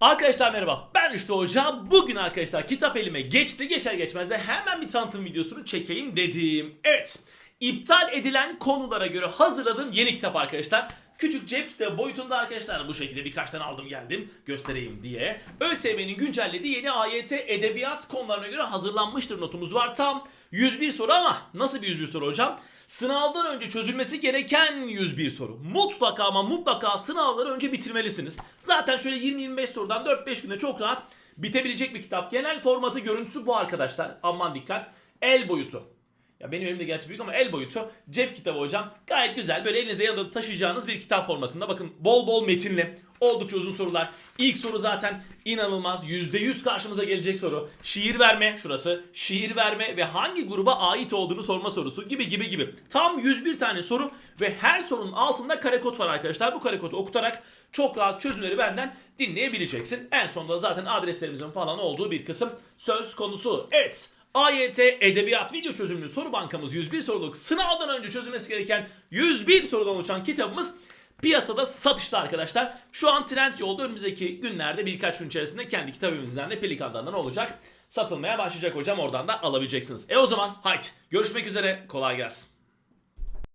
Arkadaşlar merhaba ben Rüştü Hoca. Bugün arkadaşlar kitap elime geçti. Geçer geçmez de hemen bir tanıtım videosunu çekeyim dedim. Evet iptal edilen konulara göre hazırladığım yeni kitap arkadaşlar. Küçük cep kitabı boyutunda arkadaşlar bu şekilde birkaç tane aldım geldim göstereyim diye. ÖSYM'nin güncellediği yeni AYT edebiyat konularına göre hazırlanmıştır notumuz var. Tam 101 soru ama nasıl bir 101 soru hocam? Sınavdan önce çözülmesi gereken 101 soru. Mutlaka ama mutlaka sınavları önce bitirmelisiniz. Zaten şöyle 20-25 sorudan 4-5 günde çok rahat bitebilecek bir kitap. Genel formatı görüntüsü bu arkadaşlar. Aman dikkat. El boyutu. Ya benim elimde gerçi büyük ama el boyutu. Cep kitabı hocam. Gayet güzel. Böyle elinizde yanında taşıyacağınız bir kitap formatında. Bakın bol bol metinli. Oldukça uzun sorular. İlk soru zaten inanılmaz. %100 karşımıza gelecek soru. Şiir verme şurası. Şiir verme ve hangi gruba ait olduğunu sorma sorusu gibi gibi gibi. Tam 101 tane soru ve her sorunun altında kare kod var arkadaşlar. Bu kare kodu okutarak çok rahat çözümleri benden dinleyebileceksin. En sonunda zaten adreslerimizin falan olduğu bir kısım söz konusu. Evet. AYT Edebiyat Video Çözümlü Soru Bankamız 101 soruluk sınavdan önce çözülmesi gereken 101 sorudan oluşan kitabımız piyasada satışta arkadaşlar. Şu an trend yolda önümüzdeki günlerde birkaç gün içerisinde kendi kitabımızdan da pelikanlardan olacak. Satılmaya başlayacak hocam oradan da alabileceksiniz. E o zaman haydi görüşmek üzere kolay gelsin.